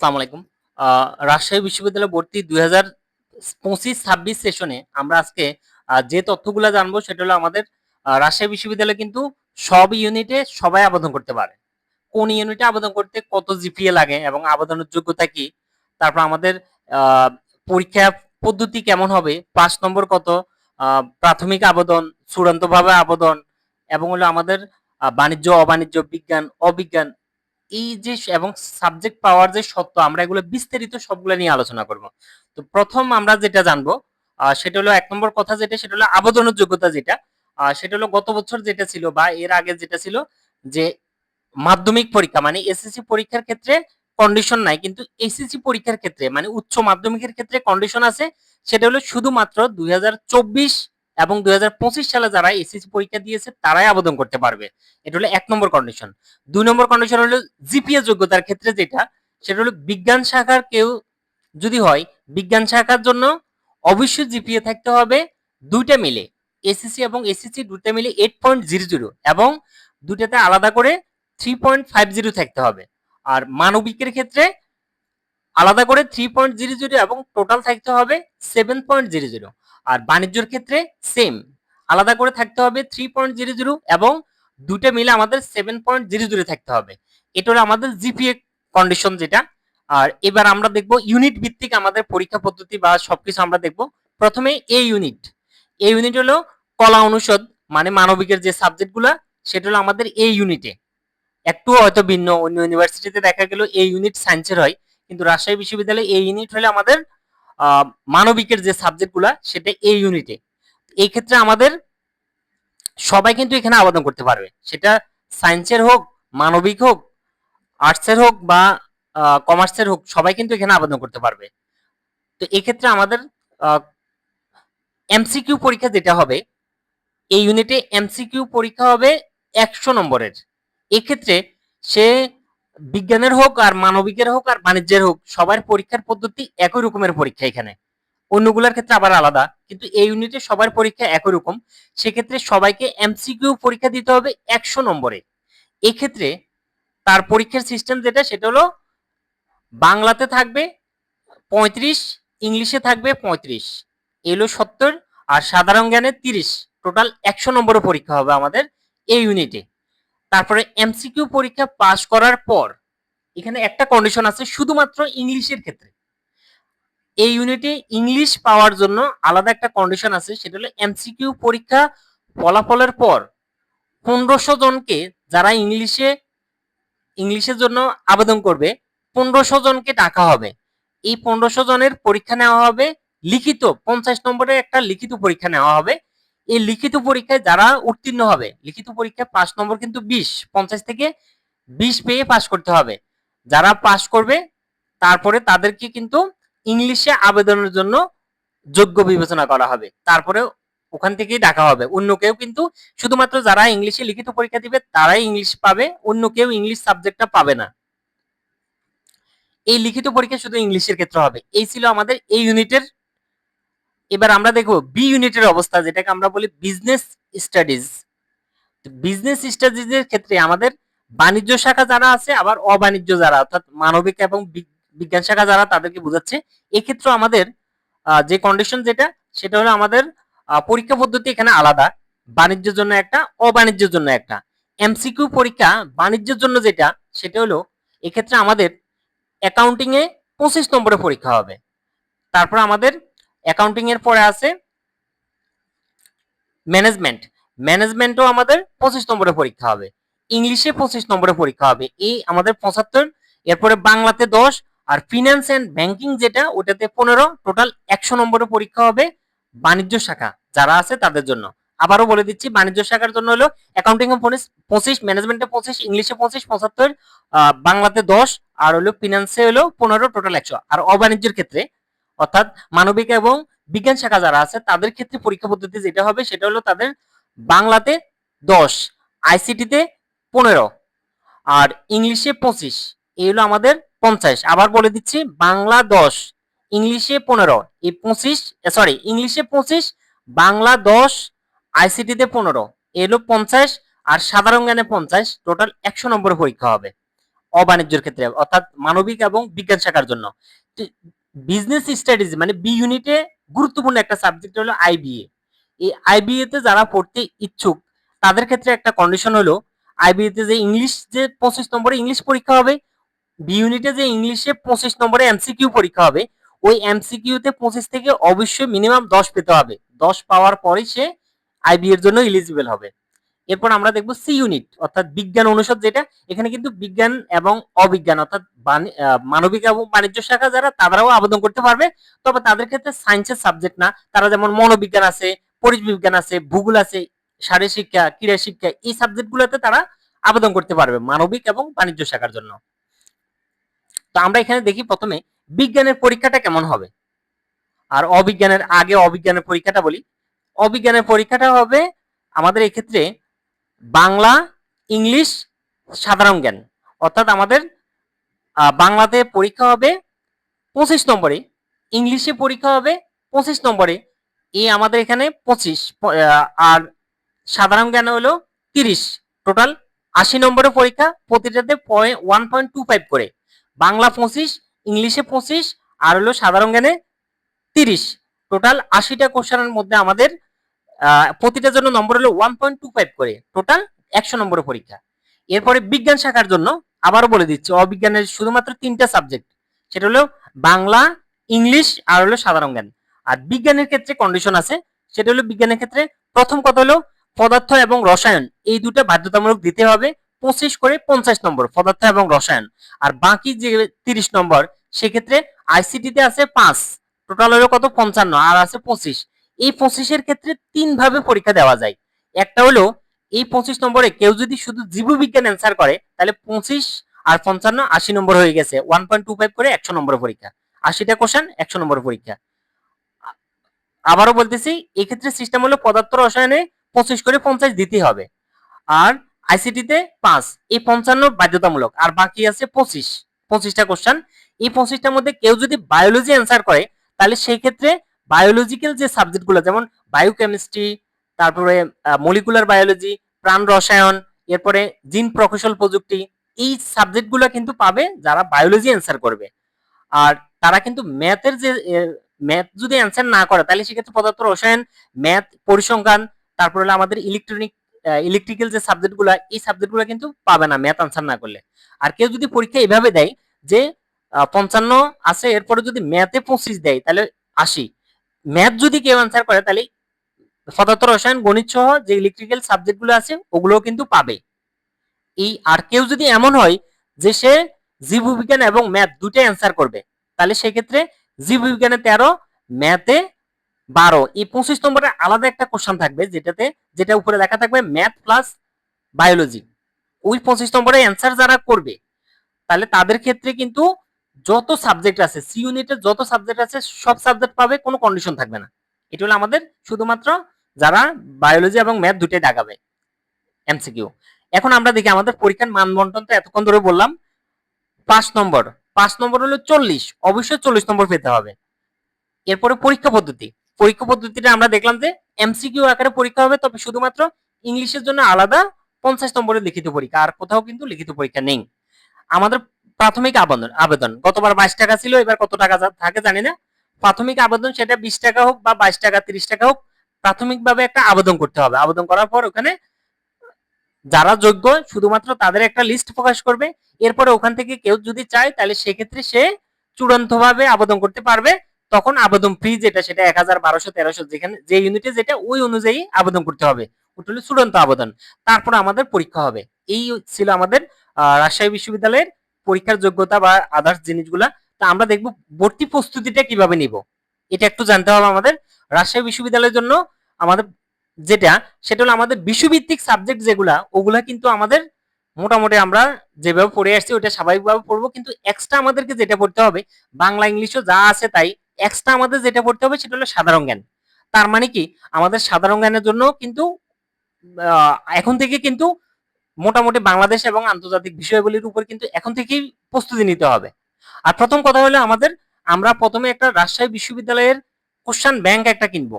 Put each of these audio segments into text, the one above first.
আসসালামু আলাইকুম। রাজশাহী বিশ্ববিদ্যালয় ভর্তি দুই হাজার পঁচিশ, ছাব্বিশ সেশনে আমরা আজকে যে তথ্যগুলো জানব সেটা হলো আমাদের রাজশাহী বিশ্ববিদ্যালয় কিন্তু সব ইউনিটে সবাই আবেদন করতে পারে। কোন ইউনিটে আবেদন করতে কত জিপিএ লাগে এবং আবেদনের যোগ্যতা কি? তারপর আমাদের পরীক্ষা পদ্ধতি কেমন হবে? পাঁচ নম্বর কত? প্রাথমিক আবেদন, চূড়ান্তভাবে আবেদন এবং হলো আমাদের বাণিজ্য, অবাণিজ্য, বিজ্ঞান, অবিজ্ঞান এই যে এবং সাবজেক্ট পাওয়ার যে সত্য, আমরা এগুলো বিস্তারিত সবগুলো নিয়ে আলোচনা করব। তো প্রথম আমরা যেটা জানব সেটা হলো এক নম্বর কথা যেটা, সেটা হলো আবেদনের যোগ্যতা যেটা। সেটা হলো গত বছর যেটা ছিল বা এর আগে যেটা ছিল যে মাধ্যমিক পরীক্ষা মানে এসএসসি পরীক্ষার ক্ষেত্রে কন্ডিশন নাই, কিন্তু এসএসসি পরীক্ষার ক্ষেত্রে মানে উচ্চ মাধ্যমিকের ক্ষেত্রে কন্ডিশন আছে, সেটা হলো শুধুমাত্র দুই হাজার চব্বিশ এবং দুই হাজার পঁচিশ সালে যারা এসএসসি পরীক্ষা দিয়েছে, তারাই আবেদন করতে পারবে। এটা হলো এক নম্বর কন্ডিশন দুই নম্বর কন্ডিশন হলো জিপিএ যোগ্যতার ক্ষেত্রে যেটা, সেটা হলো বিজ্ঞান শাখার কেউ যদি হয়, বিজ্ঞান শাখার জন্য অবশ্যই জিপিএ থাকতে হবে দুইটা মিলে। এসএসসি এবং এসএসসি দুইটা মিলে এইট পয়েন্ট জিরো জিরো এবং দুইটাতে আলাদা করে থ্রি পয়েন্ট ফাইভ জিরো থাকতে হবে। আর মানবিকের ক্ষেত্রে আলাদা করে থ্রি পয়েন্ট জিরো জিরো এবং টোটাল থাকতে হবে সেভেন পয়েন্ট জিরো জিরো আর বাণিজ্যর ক্ষেত্রে সেম আলাদা করে থাকতে হবে থ্রি পয়েন্ট জিরো জিরো এবং দুটো মিলে আমাদের সেভেন পয়েন্ট জিরো জিরো থাকতে হবে। এটা হলো আমাদের জিপিএ কন্ডিশন যেটা। আর এবার আমরা দেখব ইউনিট ভিত্তিক আমাদের পরীক্ষা পদ্ধতি বা সবকিছু আমরা দেখব। প্রথমে এ ইউনিট এ ইউনিট হলো কলা অনুষদ মানে মানবিকের যে সাবজেক্টগুলো সেটা হলো আমাদের এ। ইউনিটে একটু হয়তো ভিন্ন, অন্য ইউনিভার্সিটিতে দেখা গেল এ ইউনিট সায়েন্সের হয়, কিন্তু রাজশাহী বিশ্ববিদ্যালয়ে এই ইউনিট হলে আমাদের মানবিকের যে সাবজেক্টগুলা সেটা এই ইউনিটে এই ক্ষেত্রে আমাদের সবাই কিন্তু এখানে আবেদন করতে পারবে। সেটা সায়েন্সের হোক, মানবিক হোক আর্টসের হোক বা কমার্সের হোক, সবাই কিন্তু এখানে আবেদন করতে পারবে। তো এক্ষেত্রে আমাদের এমসিকিউ পরীক্ষা যেটা হবে, এই ইউনিটে এমসিকিউ পরীক্ষা হবে একশো নম্বরের। এক্ষেত্রে সে বিজ্ঞানের হোক আর মানবিকের হোক আর বাণিজ্যের হোক, সবার পরীক্ষার পদ্ধতি একই রকমের পরীক্ষা এখানে। অন্যগুলোর ক্ষেত্রে আবার আলাদা, কিন্তু এই ইউনিটে সবার পরীক্ষা একই রকম। সেক্ষেত্রে সবাইকে এমসিকিউ পরীক্ষা দিতে হবে একশো নম্বরে। এক্ষেত্রে তার পরীক্ষার সিস্টেম যেটা, সেটা হলো বাংলাতে থাকবে পঁয়ত্রিশ, ইংলিশে থাকবে পঁয়ত্রিশ। এলো সত্তর, আর সাধারণ জ্ঞানে তিরিশ। টোটাল একশো নম্বরের পরীক্ষা হবে আমাদের এই ইউনিটে তারপরে এমসিকিউ পরীক্ষা পাশ করার পর, এখানে একটা কন্ডিশন আছে শুধুমাত্র ইংলিশের ক্ষেত্রে। এই ইউনিটে ইংলিশ পাওয়ার জন্য আলাদা একটা কন্ডিশন আছে, সেটা হলো এমসিকিউ পরীক্ষা ফলাফলের পর পনেরোশো জনকে যারা ইংলিশে, ইংলিশের জন্য আবেদন করবে, পনেরোশো জনকে ডাকা হবে। এই পনেরোশো জনের পরীক্ষা নেওয়া হবে, লিখিত, পঞ্চাশ নম্বরের একটা লিখিত পরীক্ষা নেওয়া হবে। এই লিখিত পরীক্ষায় যারা উত্তীর্ণ হবে, লিখিত পরীক্ষায় পাঁচ নম্বর কিন্তু বিশ, পঞ্চাশ থেকে বিশ পেয়ে পাশ করতে হবে। যারা পাশ করবে, তারপরে তাদেরকে কিন্তু ইংলিশে আবেদনের জন্য যোগ্য বিবেচনা করা হবে। তারপরে ওখান থেকেই ডাকা হবে। অন্য কেউ কিন্তু শুধুমাত্র যারা ইংলিশে লিখিত পরীক্ষা দিবে, তারাই ইংলিশ পাবে, অন্য কেউ ইংলিশ সাবজেক্টটা পাবে না। এই লিখিত পরীক্ষা শুধু ইংলিশের ক্ষেত্রে হবে। এই ছিল আমাদের এই ইউনিটের এবার আমরা দেখব বি ইউনিটের অবস্থা, যেটাকে আমরা বলি বিজনেস স্টাডিজ বিজনেস স্টাডিজের ক্ষেত্রে আমাদের বাণিজ্য শাখা যারা আছে, আবার অবাণিজ্য যারা, অর্থাৎ মানবিক এবং বিজ্ঞান শাখা যারা, তাদেরকে বোঝাচ্ছে। এক্ষেত্রে আমাদের যে কন্ডিশন যেটা, সেটা হলো আমাদের পরীক্ষা পদ্ধতি এখানে আলাদা। বাণিজ্যের জন্য একটা, অবাণিজ্যের জন্য একটা। এমসিকিউ পরীক্ষা বাণিজ্যের জন্য যেটা, সেটা হলো এক্ষেত্রে আমাদের অ্যাকাউন্টিং এ পঁচিশ নম্বরে পরীক্ষা হবে। তারপর আমাদের অ্যাকাউন্টিং এর পরে আছে ম্যানেজমেন্ট ম্যানেজমেন্টও আমাদের পঁচিশ নম্বরের পরীক্ষা হবে। ইংলিশে পঁচিশ নম্বরের পরীক্ষা হবে। এই আমাদের পঁচাত্তর, এরপরে বাংলাতে দশ, আর ফিনান্স অ্যান্ড ব্যাংকিং যেটা, ওটাতে পনেরো টোটাল একশো নম্বরের পরীক্ষা হবে বাণিজ্য শাখা। যারা আছে তাদের জন্য। আবারও বলে দিচ্ছি, বাণিজ্য শাখার জন্য হলো অ্যাকাউন্টিং পঁচিশ ম্যানেজমেন্টে পঁচিশ ইংলিশে পঁচিশ, পঁচাত্তর বাংলাতে দশ, আর হলো ফিনান্সে হলো পনেরো টোটাল একশো। আর অবাণিজ্যের ক্ষেত্রে অর্থাৎ মানবিক এবং বিজ্ঞান শাখা যারা আছে, তাদের ক্ষেত্রে পরীক্ষা পদ্ধতি যেটা হবে সেটা হলো তাদের বাংলাতে দশ, আইসিটিতে পনেরো আর ইংলিশে পঁচিশ। এই হলো আমাদের পঞ্চাশ। আবার বলে দিচ্ছি, বাংলা দশ, ইংলিশে পনেরো। এই পঁচিশ সরি ইংলিশে পঁচিশ, বাংলা দশ, আইসিটিতে পনেরো। এই হলো পঞ্চাশ আর সাধারণ জ্ঞানে পঞ্চাশ। টোটাল একশো নম্বরের পরীক্ষা হবে। অবাণিজ্যের ক্ষেত্রে, অর্থাৎ মানবিক এবং বিজ্ঞান শাখার জন্য। বিজনেস স্টাডিজ মানে বি ইউনিটে গুরুত্বপূর্ণ একটা সাবজেক্ট হলো আইবিএ এই আইবিএ তে যারা পড়তে ইচ্ছুক, তাদের ক্ষেত্রে একটা কন্ডিশন হলো আইবিএ তে যে ইংলিশ যে পঁচিশ নম্বরে ইংলিশ পরীক্ষা হবে বি ইউনিটে যে ইংলিশে পঁচিশ নম্বরে এমসিকিউ পরীক্ষা হবে, ওই এমসিকিউ তে পঁচিশ থেকে অবশ্যই মিনিমাম দশ পেতে হবে। দশ পাওয়ার পরেই সে আইবি এর জন্য এলিজিবল হবে। এরপর আমরা দেখব সি ইউনিট অর্থাৎ বিজ্ঞান অনুষদ যেটা, এখানে কিন্তু বিজ্ঞান এবং অবিজ্ঞান, অর্থাৎ মানবিক এবং বাণিজ্য শাখা যারা, তারাও আবেদন করতে পারবে। তবে তাদের ক্ষেত্রে সায়েন্সের সাবজেক্ট না। তারা যেমন মনোবিজ্ঞান আছে, পরিবেশ বিজ্ঞান আছে, ভূগোল আছে শারীর শিক্ষা, ক্রীড়া শিক্ষা, এই সাবজেক্ট গুলোতে তারা আবেদন করতে পারবে মানবিক এবং বাণিজ্য শাখার জন্য। তো আমরা এখানে দেখি প্রথমে বিজ্ঞানের পরীক্ষাটা কেমন হবে? আর অবিজ্ঞানের, আগে অবিজ্ঞানের পরীক্ষাটা বলি। অবিজ্ঞানের পরীক্ষাটা হবে আমাদের এক্ষেত্রে বাংলা, ইংলিশ, সাধারণ জ্ঞান। অর্থাৎ আমাদের বাংলাতে পরীক্ষা হবে পঁচিশ নম্বরে, ইংলিশে পরীক্ষা হবে পঁচিশ নম্বরে। এই আমাদের এখানে পঁচিশ আর সাধারণ জ্ঞান হলো তিরিশ। টোটাল আশি নম্বরের পরীক্ষা, প্রতিটাতে ওয়ান পয়েন্ট টু ফাইভ করে। বাংলা পঁচিশ, ইংলিশে পঁচিশ, আর হলো সাধারণ জ্ঞানে তিরিশ। টোটাল আশিটা কোশ্চেনের মধ্যে আমাদের প্রতিটার জন্য নম্বর হলো ওয়ান পয়েন্ট টু ফাইভ করে। টোটাল একশো নম্বরের পরীক্ষা। এরপরে বিজ্ঞান শাখার জন্য আবারও বলে দিচ্ছি, অবিজ্ঞানের শুধুমাত্র তিনটা সাবজেক্ট সেটা হলো বাংলা, ইংলিশ আর হলো সাধারণ জ্ঞান। আর বিজ্ঞানের ক্ষেত্রে কন্ডিশন আছে, সেটা হলো বিজ্ঞানের ক্ষেত্রে প্রথম কথা হলো পদার্থ এবং রসায়ন। এই দুটো বাধ্যতামূলক দিতে হবে পঁচিশ করে পঞ্চাশ নম্বর, পদার্থ এবং রসায়ন। আর বাকি যে তিরিশ নম্বর, সেক্ষেত্রে আইসিটিতে আছে পাঁচ। টোটাল হলো কত? পঞ্চান্ন, আর আছে পঁচিশ। এই পঁচিশের ক্ষেত্রে তিন ভাবে পরীক্ষা দেওয়া যায়। একটা হলো, এই পঁচিশ নম্বরে কেউ যদি শুধু জীববিজ্ঞান অ্যান্সার করে, তাহলে পঁচিশ আর পঞ্চান্ন আশি নম্বর হয়ে গেছে। ওয়ান পয়েন্ট টু ফাইভ করে একশো নম্বর পরীক্ষা। আশিটা কোশ্চেন একশো নম্বর পরীক্ষা। আবারও বলতেছি, এক্ষেত্রে সিস্টেম হলো পদার্থ রসায়নে পঁচিশ করে পঞ্চাশ দিতে হবে। আর আইসিটিতে পাঁচ। এই পঞ্চান্ন বাধ্যতামূলক। আর বাকি আছে পঁচিশ। পঁচিশটা কোশ্চেন এই পঁচিশটার মধ্যে কেউ যদি বায়োলজি অ্যান্সার করে, তাহলে সেই ক্ষেত্রে বায়োলজিক্যাল যে সাবজেক্টগুলো যেমন বায়োকেমিস্ট্রি তারপরে মলিকুলার বায়োলজি প্রাণ রসায়ন, এরপরে জিন প্রকৌশল প্রযুক্তি, এই সাবজেক্টগুলো কিন্তু পাবে যারা বায়োলজি অ্যান্সার করবে। আর তারা কিন্তু ম্যাথের যে ম্যাথ যদি অ্যান্সার না করে, তাহলে সেক্ষেত্রে পদার্থ রসায়ন ম্যাথ পরিসংখ্যান, তারপরে হলো আমাদের ইলেকট্রনিক ইলেকট্রিক্যাল যে সাবজেক্টগুলো এই সাবজেক্টগুলো কিন্তু পাবে না ম্যাথ আনসার না করলে। আর কেউ যদি পরীক্ষা এভাবে দেয় যে পঞ্চান্ন আছে, এরপরে যদি ম্যাথে পঁচিশ দেয়, তাহলে আশি। ম্যাথ যদি কেউ অ্যান্সার করে, তাহলে পদার্থ রসায়ন, গণিত সহ যে ইলেকট্রিক্যাল সাবজেক্টগুলো আছে, ওগুলোও কিন্তু পাবে। এই আর কেউ যদি এমন হয় যে সে জীববিজ্ঞান এবং ম্যাথ দুটাই অ্যান্সার করবে, তাহলে সেক্ষেত্রে জীববিজ্ঞানে তেরো ম্যাথে বারো। এই পঁচিশ নম্বরের আলাদা একটা কোশ্চেন থাকবে, যেটাতে, যেটা উপরে লেখা থাকবে ম্যাথ প্লাস বায়োলজি ওই পঁচিশ নম্বরের অ্যান্সার যারা করবে, তাহলে তাদের ক্ষেত্রে কিন্তু যত সাবজেক্ট আছে সি ইউনিটের যত সাবজেক্ট আছে, সব সাবজেক্ট পাবে, কোনো কন্ডিশন থাকবে না। এটা হলো আমাদের শুধুমাত্র যারা বায়োলজি এবং ম্যাথ দুটাই দাগাবে এমসিকিউ এখন আমরা দেখি আমাদের পরীক্ষার মানবন্টন তো এতক্ষণ ধরে বললাম, পাঁচ নম্বর। পাঁচ নম্বর হলো চল্লিশ, অবশ্যই চল্লিশ নম্বর পেতে হবে। এরপরে পরীক্ষা পদ্ধতি। পরীক্ষা পদ্ধতিটা আমরা দেখলাম যে এমসিকিউ আকারে পরীক্ষা হবে, তবে শুধুমাত্র ইংলিশের জন্য আলাদা পঞ্চাশ নম্বরের লিখিত পরীক্ষা, আর কোথাও কিন্তু লিখিত পরীক্ষা নেই। আমাদের প্রাথমিক আবেদন আবেদন। গতবার বাইশ টাকা ছিল, এবার কত টাকা থাকে জানি না। প্রাথমিক আবেদন সেটা বিশ টাকা হোক বা বাইশ টাকা, তিরিশ টাকা হোক, প্রাথমিকভাবে একটা আবেদন করতে হবে। আবেদন করার পর ওখানে যারা যোগ্য, শুধুমাত্র তাদের একটা লিস্ট প্রকাশ করবে। এরপরে ওখান থেকে কেউ যদি চায়, তাহলে সেক্ষেত্রে সে চূড়ান্তভাবে আবেদন করতে পারবে। তখন আবেদন ফি যেটা, সেটা এক হাজার বারোশো, তেরোশো, যেখানে যে ইউনিটে যেটা, ওই অনুযায়ী আবেদন করতে হবে। ওটা হলো চূড়ান্ত আবেদন। তারপর আমাদের পরীক্ষা হবে। এই ছিল আমাদের রাজশাহী বিশ্ববিদ্যালয়ের পরীক্ষার যোগ্যতা বা আদার্স জিনিসগুলা, তা আমরা দেখব ভর্তি প্রস্তুতিটা কীভাবে নিব। এটা একটু জানতে হবে আমাদের। রাজশাহী বিশ্ববিদ্যালয়ের জন্য আমাদের যেটা, সেটা হলো আমাদের বিশ্বভিত্তিক সাবজেক্ট যেগুলা, ওগুলা কিন্তু আমাদের মোটামুটি আমরা যেভাবে পড়ে আসছি ওটা স্বাভাবিকভাবে পড়ব। কিন্তু এক্সট্রা আমাদেরকে যেটা পড়তে হবে, বাংলা, ইংলিশও যা আছে তাই এক্সট্রা আমাদের যেটা পড়তে হবে সেটা হলো সাধারণ জ্ঞান। তার মানে কি, আমাদের সাধারণ জ্ঞানের জন্য কিন্তু এখন থেকে কিন্তু মোটামুটি বাংলাদেশ এবং আন্তর্জাতিক বিষয়গুলির উপর কিন্তু এখন থেকেই প্রস্তুতি নিতে হবে। আর প্রথম কথা হলো আমাদের, আমরা প্রথমে একটা রাজশাহী বিশ্ববিদ্যালয়ের কোশ্চান ব্যাংক একটা কিনবো।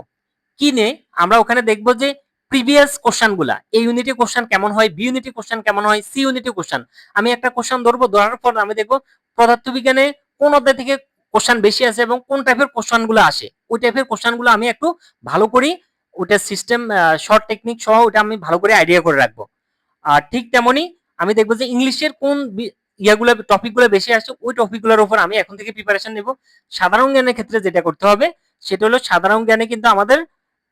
কিনে আমরা ওখানে দেখব যে প্রিভিয়াস কোশ্চেনগুলা এ ইউনিটি কোশ্চান কেমন হয় বি ইউনিটি কোশ্চেন কেমন হয় সি ইউনিটি কোশ্চেন আমি একটা কোশ্চেন ধরবো, ধরার পর আমি দেখব পদার্থবিজ্ঞানে কোন অধ্যায় থেকে কোশ্চান বেশি আছে এবং কোন টাইপের কোশ্চেনগুলো আসে। ওই টাইপের কোশ্চেনগুলো আমি একটু ভালো করি ওটা সিস্টেম শর্ট টেকনিক সহ ওটা আমি ভালো করে আইডিয়া করে রাখব। আর ঠিক তেমনি আমি দেখব যে ইংলিশের কোন ইয়াগুলো টপিকগুলো বেশি আসছে, ওই টপিকগুলোর উপর আমি এখন থেকে প্রিপারেশন নেব। সাধারণ জ্ঞানের ক্ষেত্রে যেটা করতে হবে, সেটা হলো সাধারণ জ্ঞানে কিন্তু আমাদের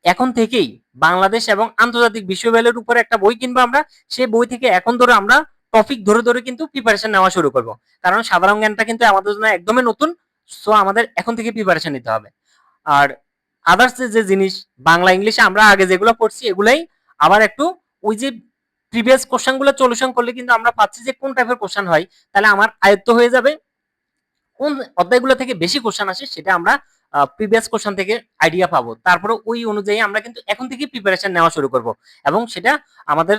এখন থেকেই বাংলাদেশ এবং আন্তর্জাতিক বিশ্ববিদ্যালয়ের উপরে একটা বই কিনবো আমরা। সেই বই থেকে এখন ধরে আমরা টপিক ধরে ধরে কিন্তু প্রিপারেশন নেওয়া শুরু করব। কারণ সাধারণ জ্ঞানটা কিন্তু আমাদের জন্য একদমই নতুন সো আমাদের এখন থেকে প্রিপারেশন নিতে হবে। আর আদার্স যে জিনিস, বাংলা, ইংলিশে আমরা আগে যেগুলো পড়ছি, এগুলাই আবার একটু ওই যে প্রিভিয়াস কোশ্চেনগুলো সলিউশন করলে কিন্তু আমরা পাচ্ছি যে কোন টাইপের কোশ্চেন হয়, তাহলে আমার আয়ত্ত হয়ে যাবে। কোন অধ্যায়গুলো থেকে বেশি কোশ্চেন আসে সেটা আমরা প্রিভিয়াস কোশ্চেন থেকে আইডিয়া পাবো। তারপরে ওই অনুযায়ী আমরা কিন্তু এখন থেকে প্রিপারেশন নেওয়া শুরু করব। এবং সেটা আমাদের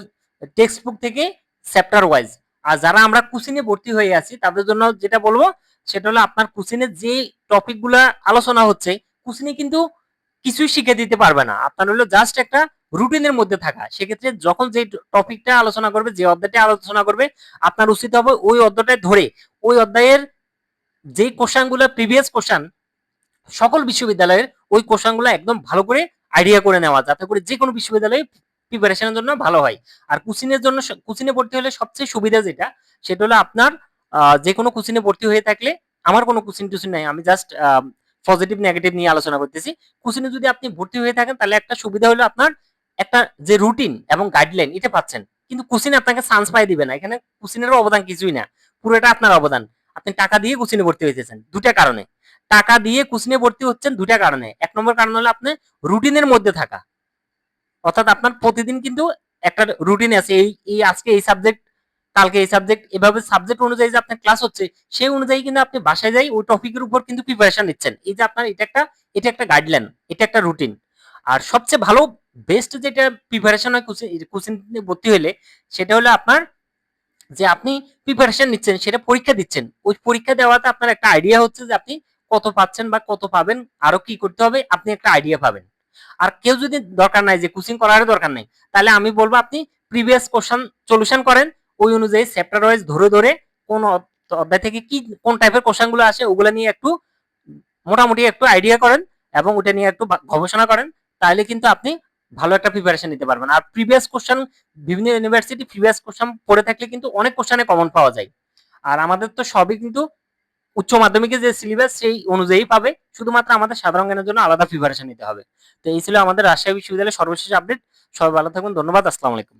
টেক্সট বুক থেকে চ্যাপ্টার ওয়াইজ আর যারা আমরা কুসিনে ভর্তি হয়ে আছি, তাদের জন্য যেটা বলব, সেটা হলো আপনার কুসিনে যে টপিকগুলো আলোচনা হচ্ছে কুসিনে কিন্তু কিছুই শিখে দিতে পারবে না। আপনার হলো জাস্ট একটা রুটিনের মধ্যে থাকা। সেক্ষেত্রে যখন যে টপিকটা আলোচনা করবে, যে অধ্যায়টা আলোচনা করবে, আপনার উচিত হবে ওই অধ্যায়টা ধরে। ওই অধ্যায়ের যে কোশ্চানগুলো প্রিভিয়াস কোশ্চান সকল বিশ্ববিদ্যালয়ের ওই কোশ্চানগুলো একদম ভালো করে আইডিয়া করে নেওয়া, যাতে করে যে কোনো বিশ্ববিদ্যালয়ে প্রিপারেশনের জন্য ভালো হয়। আর কুচিনের জন্য কুচিনে ভর্তি হলে সবচেয়ে সুবিধা যেটা, সেটা হলো আপনার যে কোনো কুচিনে ভর্তি হয়ে থাকলে, আমার কোনো কুচিন টুচিন নাই, আমি জাস্ট পজিটিভ নেগেটিভ নিয়ে আলোচনা করতেছি। কুচিনে যদি আপনি ভর্তি হয়ে থাকেন, তাহলে একটা সুবিধা হলো আপনার একটা যে রুটিন এবং গাইডলাইন এটা পাচ্ছেন। কিন্তু কুচিনে আপনাকে চান্স পাই দিবে না। এখানে কুচিনের অবদান কিছুই না। পুরোটা আপনার অবদান। আপনি টাকা দিয়ে কুচিনে ভর্তি হইতেছেন দুটা কারণে। টাকা দিয়ে কুচিনে ভর্তি হচ্ছেন দুটা কারণে। এক নম্বর কারণ হলো আপনি রুটিনের মধ্যে থাকা। অর্থাৎ আপনার প্রতিদিন কিন্তু একটা রুটিন আছে। এই এই আজকে এই সাবজেক্ট কালকে এই সাবজেক্ট এভাবে সাবজেক্ট অনুযায়ী যে আপনার ক্লাস হচ্ছে, সেই অনুযায়ী কিন্তু আপনি বাসায় যাই ওই টপিকের উপর কিন্তু প্রিপারেশন নিচ্ছেন। এই যে আপনার এটা একটা এটা একটা গাইডলাইন এটা একটা রুটিন আর সবচেয়ে ভালো বেস্ট যেটা প্রিপারেশন হয় কোচিং ভর্তি হলে সেটা হলো আপনার যে আপনি প্রিপারেশন নিচ্ছেন, সেটা পরীক্ষা দিচ্ছেন। ওই পরীক্ষা দেওয়াতে আপনার একটা আইডিয়া হচ্ছে যে আপনি কত পাচ্ছেন বা কত পাবেন, আরও কি করতে হবে, আপনি একটা আইডিয়া পাবেন। আর কেউ যদি দরকার নাই যে কোচিং করার দরকার নাই, তাহলে আমি বলব আপনি প্রিভিয়াস কোশ্চেন সলিউশন করেন, ওই অনুযায়ী চ্যাপ্টার ওয়াইজ ধরে ধরে কোন অধ্যায় থেকে কি, কোন টাইপের কোশ্চেনগুলো আসে, ওগুলো নিয়ে একটু মোটামুটি একটু আইডিয়া করেন এবং ওটা নিয়ে একটু গবেষণা করেন, তাহলে কিন্তু আপনি ভালো একটা প্রিপারেশন নিতে পারবেন। আর প্রিভিয়াস কোশ্চেন বিভিন্ন ইউনিভার্সিটি প্রিভিয়াস কোশ্চেন পড়ে থাকলে কিন্তু অনেক কোশ্চেনে কমন পাওয়া যায়। আর আমাদের তো সবই কিন্তু উচ্চ মাধ্যমিকের যে সিলেবাস সেই অনুযায়ী পাবে। শুধুমাত্র আমাদের সাধারণ জ্ঞানের জন্য আলাদা প্রিপারেশন নিতে হবে। তো এই ছিল আমাদের রাজশাহী বিশ্ববিদ্যালয়ের সর্বশেষ আপডেট সবাই ভালো থাকবেন, ধন্যবাদ, আসসালামু আলাইকুম।